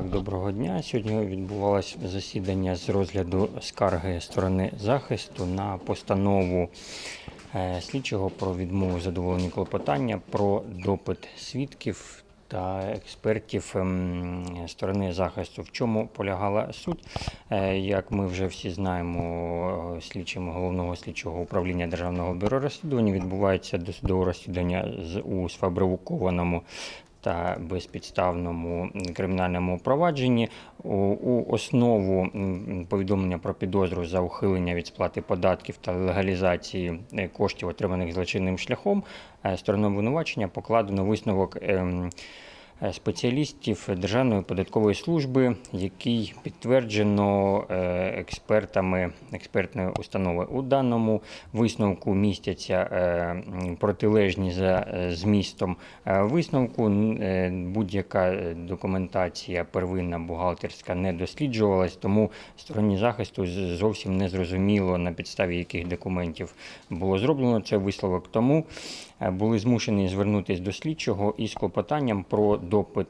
Так, доброго дня. Сьогодні відбувалось засідання з розгляду скарги сторони захисту на постанову е, слідчого про відмову задоволення клопотання про допит свідків та експертів ем, сторони захисту. В чому полягала суть? Е, Як ми вже всі знаємо, слідчим головного слідчого управління Державного бюро розслідування відбувається досудове розслідування у сфабрикованому та безпідставному кримінальному провадженні. У, основу повідомлення про підозру за ухилення від сплати податків та легалізації е, коштів, отриманих злочинним шляхом, е, стороною обвинувачення покладено висновок. Е, Спеціалістів Державної податкової служби, який підтверджено е, експертами експертної установи. У даному висновку містяться е, протилежні за змістом висновку. Будь-яка документація первинна бухгалтерська не досліджувалась, тому стороні захисту зовсім не зрозуміло на підставі яких документів було зроблено цей висновок. Тому були змушені звернутися до слідчого із клопотанням про допит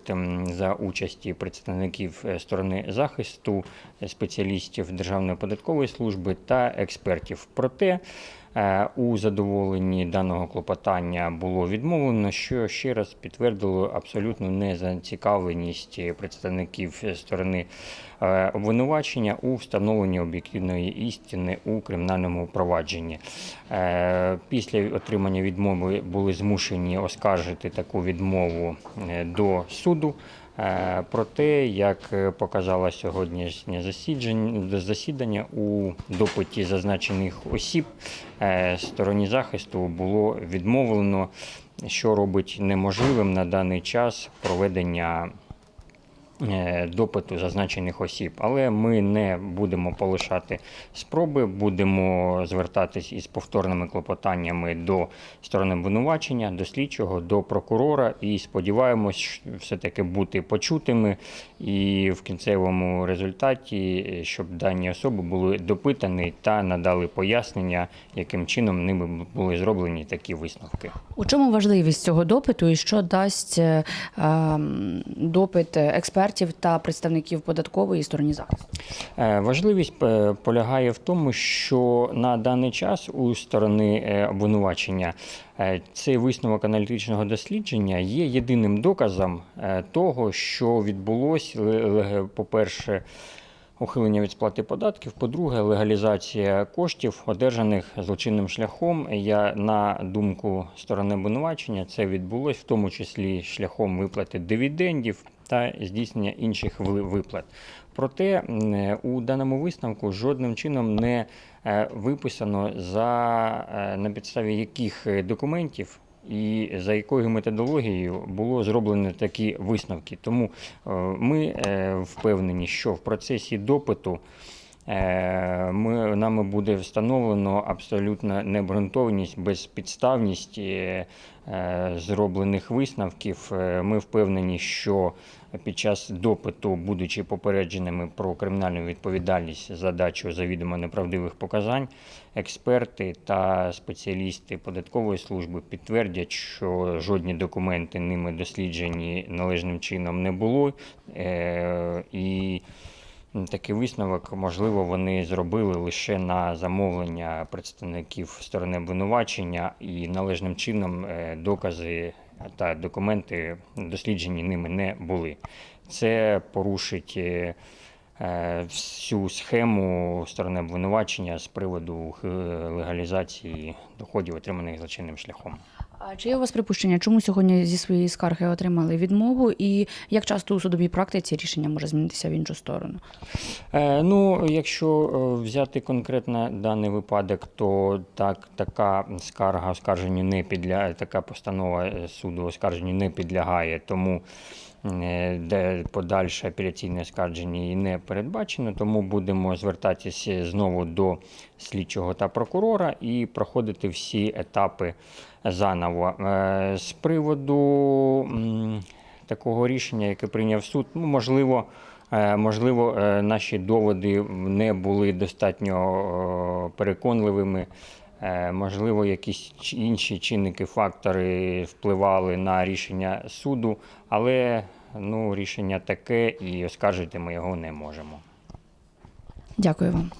за участі представників е, сторони захисту, е, спеціалістів Державної податкової служби та експертів. Проте е, у задоволенні даного клопотання було відмовлено, що ще раз підтвердило абсолютну незацікавленість представників сторони обвинувачення у встановленні об'єктивної істини у кримінальному провадженні. Е, Після отримання відмови були змушені оскаржити таку відмову е, до суду. Е, Проте, як е, показало сьогоднішнє засідання, у допиті зазначених осіб е, стороні захисту було відмовлено, що робить неможливим на даний час проведення е, допиту зазначених осіб. Але ми не будемо полишати спроби, будемо звертатись із повторними клопотаннями до сторони обвинувачення, до слідчого, до прокурора і сподіваємось все-таки бути почутими і в кінцевому результаті, е, щоб дані особи були допитані та надали пояснення, яким чином ними були зроблені такі висновки. У чому важливість цього допиту і що дасть е, ем, допит експертів та представників податкової і стороні захисту? Е, Важливість е, полягає в тому, що на даний час у сторони е, обвинувачення цей висновок аналітичного дослідження є єдиним доказом того, що відбулось, ле- по-перше, ухилення від сплати податків, по-друге, легалізація коштів, одержаних злочинним шляхом. Я на думку сторони обвинувачення, це відбулось в тому числі шляхом виплати дивідендів та здійснення інших ви- виплат. Проте е, у даному висновку жодним чином не е, виписано за е, на підставі яких документів. І за якою методологією було зроблено такі висновки. Тому ми впевнені, що в процесі допиту ми, нами буде встановлено абсолютно необґрунтованість, безпідставність е, е, зроблених висновків. Е, Ми впевнені, що під час допиту, будучи попередженими про кримінальну відповідальність за дачу завідомо неправдивих показань, експерти та спеціалісти податкової служби підтвердять, що жодні документи ними досліджені належним чином не було. Е, І такий висновок, можливо, вони зробили лише на замовлення представників сторони обвинувачення і належним чином е, докази та документи досліджені ними не були. Це порушить е, е, всю схему сторони обвинувачення з приводу легалізації доходів, отриманих злочинним шляхом. А чи є у вас припущення, чому сьогодні зі своєї скарги отримали відмову, і як часто у судовій практиці рішення може змінитися в іншу сторону? Е, Ну, якщо е, взяти конкретно даний випадок, то так, така скарга оскарженню не підлягає, така постанова е, суду оскарженню не підлягає, тому е, де подальше апеляційне оскарження і не передбачено, тому будемо звертатися знову до слідчого та прокурора і проходити всі етапи заново. Е, З приводу такого рішення, яке прийняв суд, ну, можливо, Е, Можливо, е, наші доводи не були достатньо переконливими. Можливо, якісь інші чинники, фактори впливали на рішення суду, але ну рішення таке, і оскаржити ми його не можемо. Дякую вам.